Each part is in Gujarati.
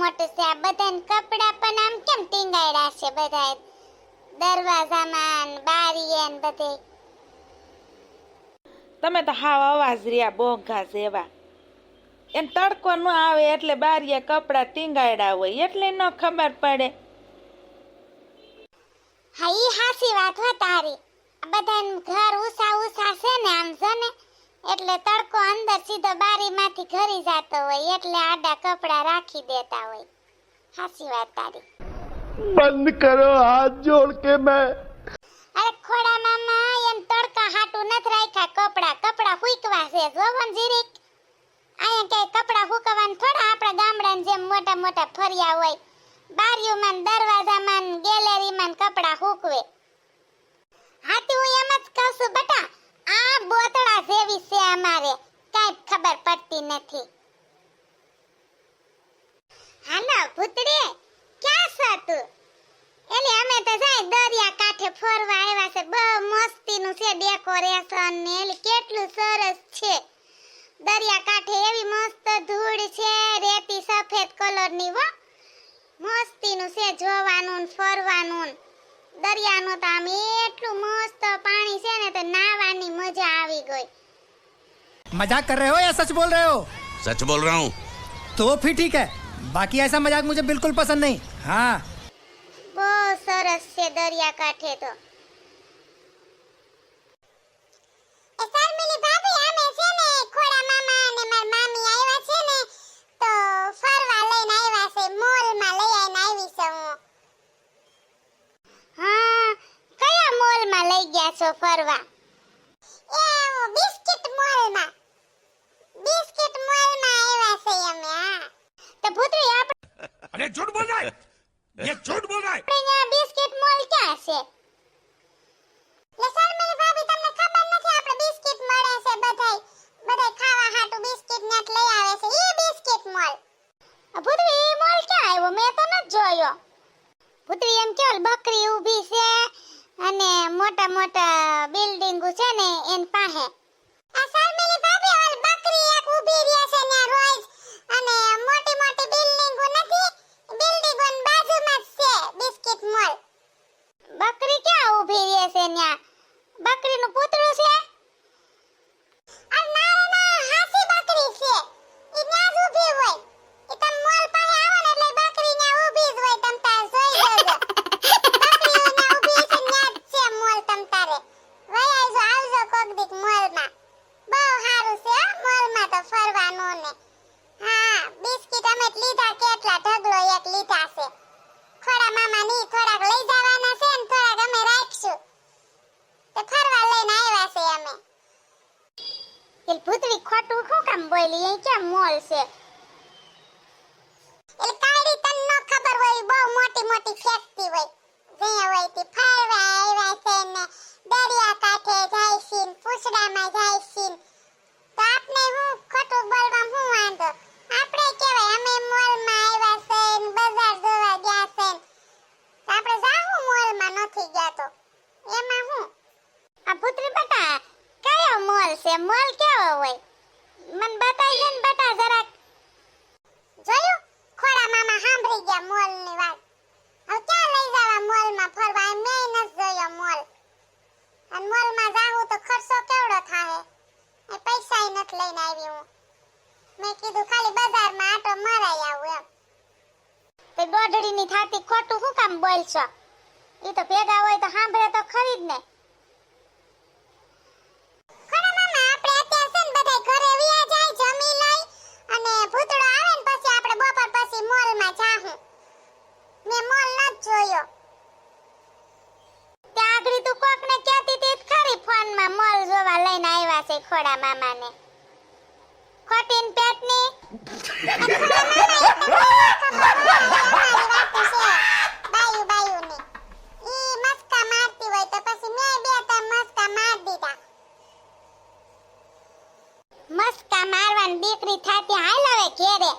મોટું છે. આ બધાને કપડાં પણ આમ કેમ ટીંગાયડા છે બધા દરવાજામાં ને બારીએ ને બધે. તમે તો હાવ અવાજ રહ્યા બોઘા જેવા. એને તડકો ન આવે એટલે બારીએ કપડાં ટીંગાયડા હોય એટલે ન ખબર પડે. હા ઈ હાસી વાત હો તારી. આ બધાને ઘર ઉસા ઉસા છે ને આમ છે ને એટલે તડકો અંદર સીધો બારીમાંથી ઘરી જતો હોય એટલે આડા કપડા રાખી દેતા હોય. હાસી વાત તારી. બંધ કરો હાથ જોડ કે મેં. અરે ખોડા મામા એમ તડકા હાટુ નથી રાખ્યા. કપડા કપડા હુકવા છે જોવન જીરીક. અહીંયા કે કપડા હુકવાન થોડા આપણા ગામડાન જેમ મોટા મોટા ફર્યા હોય. બારીઓમાં દરવાજામાં ગેલેરીમાં કપડા હુકવે. હાથી હું એમ જ કહું છું બટા આ બોતળા જેવી છે અમારે. કાંઈ ખબર પડતી નથી. હાલો, ભૂતડી, ક્યાં છે તું? એટલે અમે તો જાય દરિયા કાંઠે ફરવા આવ્યા છે. બહુ મસ્તીનું છે ડેકોરેશન ને એટલે કેટલું સરસ છે. દરિયા કાંઠે એવી મસ્ત ધૂળ છે, રેતી સફેદ કલરની, હો. મસ્તીનું છે જોવાનું ફરવાનું. દરિયાનું તો આમ એટલું મસ્ત પાણી છે ને તો નાવાની મજા આવી ગઈ मजाक कर रहे हो या सच बोल रहे हो सच बोल रहा हूँ तो फिर ठीक है बाकी ऐसा मजाक मुझे बिल्कुल पसंद नहीं हाँ બહુ સરસ છે દરિયા કાંઠે તો ગયા છો ફરવા? એ હું બિસ્કિટ મોલમાં. બિસ્કિટ મોલમાં આવ્યા છે અમે હા. તો ભૂતરી આપણે અરે ઝૂઠ બોલ રહા ઝૂઠ બોલ આપણે ત્યાં બિસ્કિટ મોલ ક્યાં છે? કામ ક્યાં મોલ છે? એ કાળી તન નો ખબર હોય બહુ મોટી મોટી ફેક્ટરી હોય જ્યાં હોય તે ફરવા આવ્યા છે ને દરિયા કાંઠે જાય છે ને પૂછડામાં જાય છે ને તો આપને હું ખોટું બોલવા હું વાંધો આપણે કેવાય અમે મોલમાં આવ્યા છે ને બજાર જોવા ગયા છે ને તો આપણે જાહું મોલમાં નથી ગયા તો એમાં હું આ પુત્રી બટા કયો મોલ છે મોલ કેવો હોય મન બતાવી દે ને બટા જરાક જોયું ખોડા મામા સાંભળી ગયા મોલની વાત હવે ક્યાં લઈ જવા મોલમાં ફરવા એમ મેં નથી જોયો મોલ અને મોલમાં જાહું તો ખર્ચો કેવડો થાહે એ પૈસા નથી લઈને આવી હું મેં કીધું ખાલી બજારમાં આટો મરાઈ આવું એમ તે દોઢડીની ખોટું શું કામ બોલશો? એ તો ભેગા હોય તો સાંભળે તો ખરી જ ને. ખરા મામા ને દીકરી થાતી હાલ હવે ઘેરે.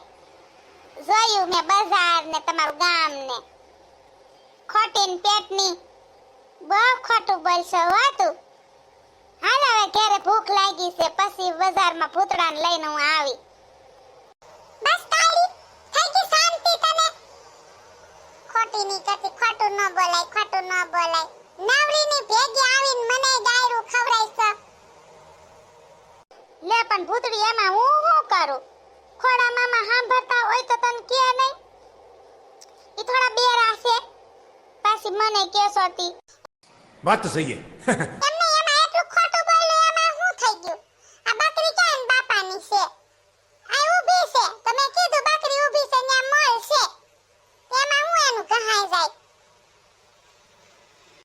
જોયું મેં બજાર ને તમારું ગામ ને ખોટી પેટની બહુ ખોટું બોલશો વાતું હાલ હવે ઘેરે ભૂખ લાગી છે, પછી બજારમાં ભૂતડા ને લઈને હું આવી. શાંતિ તને? ખોટી ની ખોટું ન બોલાય, ખોટું ન બોલાય. નવરી ની ભેગી આવીને મને ડાયરું ખવડાઈશ લે પણ ભૂતડી એમાં હું હું કરું? ખોડા મામા સાંભળતા હોય તો તને કે નહીં? એ થોડા બે છે. પાછી મને કે સોતી વાત તો સહી છે તમને એમાં ખોટું એમાં શું થઈ ગયું? આ બકરી ક્યાં બાપાની છે? આ ઊભી છે. તમે કીધું બકરી ઊભી છે ને મોલ એમાં હું એનું કહાય જાય?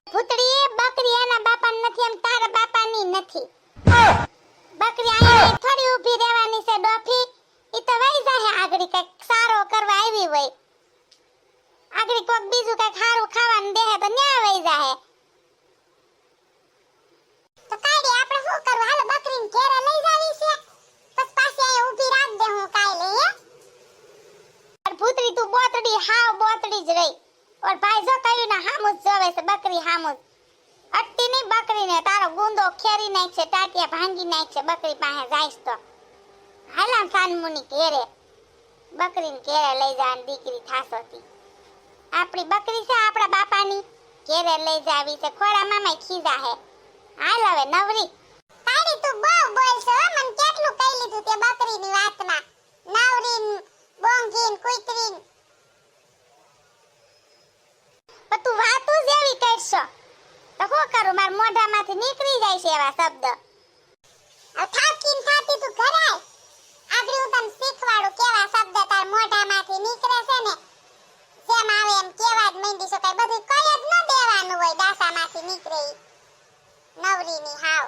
ભૂતડી બકરી એના બાપાની નથી એમ તારા બાપાની નથી. બકરી અહીંયા થોડી ઊભી રહેવાની છે ડોફી. ઈ તો વઈ જાહે આગળ કંઈક સારો કરવા આવી હોય. આગળ કોક બીજું કંઈક સારું ખાવાનું દેહે તો ન્યા વઈ જાહે. તો કાઢી આપણે શું કરવું? હાલો બકરીને ઘેરે લઈ જાવી છે. બસ પાછી અહીંયા ઊભી રાખ દે હું કાઈ લઈ હે? અરે ભૂતડી તું બોતડી હાવ બોતડી જ રહી. ઓર ભાઈ જો કયું ના હામું જ જોવે છે બકરી હામું જ. અટતી નહીં બકરીને તારો ગુંદો ખેરી નાખશે, ટાટિયા ભાંગી નાખશે, બકરી પાસે જાઈશ તો. હાલામ સાનમુની ઘેરે. બકરીને ઘેરે લઈ જવાની દીકરી થાસોતી આપણી બકરી છે આપણા બાપાની. ઘેરે લઈ જાવી છે ખોડા મામા ખીજા હે. હાલ હવે નવરી. તારી તું બહુ બોલશો મને કેટલું કહી લીધું તે બકરીની વાતમાં. નવરી બોંગીન કુતરીન. તું વાતું કરું મારા મોઢામાંથી નીકળી જાય છે એવા શબ્દ. થાકીન થાતી તું ઘરાય આગળ હું તને શીખવાડું કેવા શબ્દ તાર મોઢામાંથી નીકળે છે ને. જેમ આવે એમ કેવા જ મંડી શકાય. બધું કઈ જ ન દેવાનું હોય દાસામાંથી નીકળે નવરીની હાવ.